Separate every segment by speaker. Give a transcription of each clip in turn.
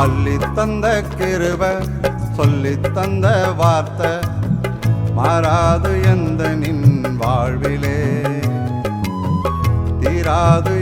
Speaker 1: அள்ளி தந்த கிருப சொல்லி தந்த வார்த்தை மாறாது எந்த நின் வாழ்விலே. தீராது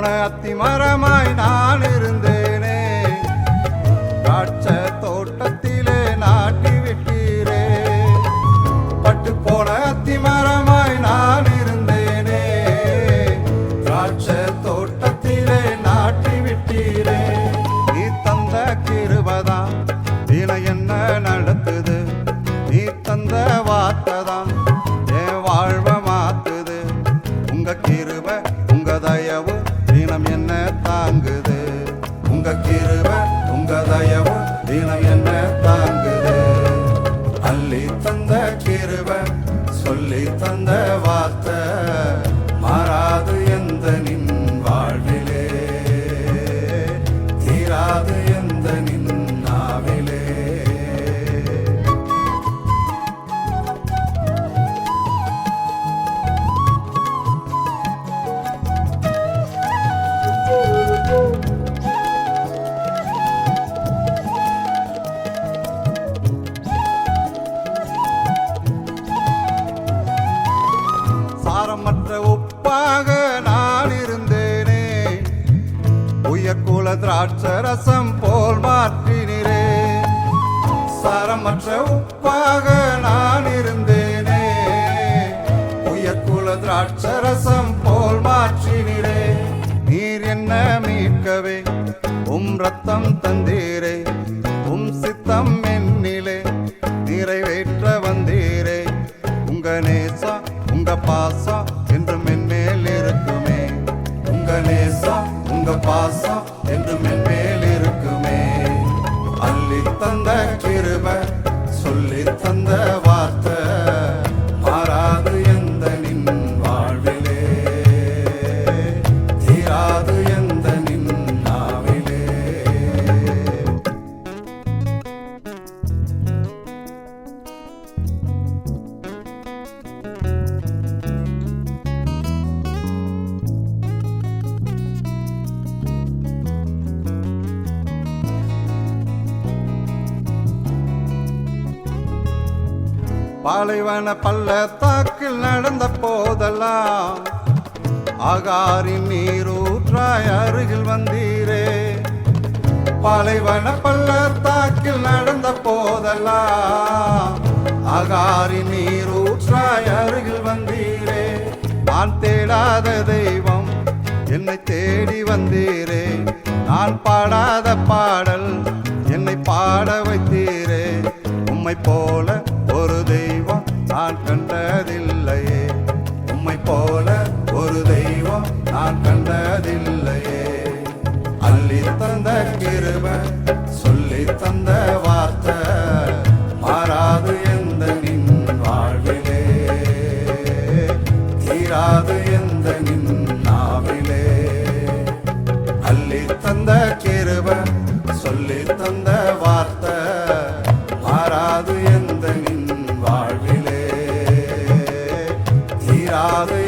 Speaker 1: போன அத்தி மரமாய் நான் இருந்தேனே. காட்ச தோட்டத்திலே நாட்டி விட்டீரே. பட்டு போன அத்தி மரமாய் நான் இருந்தேனே. காட்ச தோட்டத்திலே நாட்டி விட்டீரே. நீ தந்த கிருபதா தின என்ன நடத்துது நீ தந்த வார்த்தைதான் என் வாழ்வ மாத்துது. உங்க கிருப உங்க கிருப உங்க தயவு தினம் என்ன தாங்குது? அள்ளி தந்த கிருப சொல்லி தந்த வார்த்தை மாறாது எந்த நின் வாழ்விலே. தீராது குல திராட்சரசம் போல் மாற்றினரே. சரமற்ற உப்பாக நான் இருந்தேனே. உயர்குல திராட்சரசம் போல் மாற்றினரே. நீர் என்ன மீட்கவே? உம் ரத்தம் தந்தீரே. உங்க பாசம் என்றும் பாலைவன பள்ளத்தாக்கில் நடந்த போதெல்லாம் ஆகாரின் நீரூற்றாய் அருகில் வந்தீரே. பாலைவன பள்ளத்தாக்கில் நடந்த போதெல்லாம் ஆகாரின் நீரூற்றாய் அருகில் வந்தீரே. நான் தேடாத தெய்வம் என்னை தேடி வந்தீரே. நான் பாடாத பாடல் என்னை பாட வைத்தீரே. உம்மை போல நான் கண்டதில்லையே. உம்மை போல ஒரு தெய்வம் நான் கண்டதில்லையே. அள்ளி தந்த கிருப சொல்லி தந்த வார்த்தை மாறாது எந்த நின் வாழ்விலே. தீராது எந்த நின் நாவிலே. அள்ளி தந்த கிருப 啊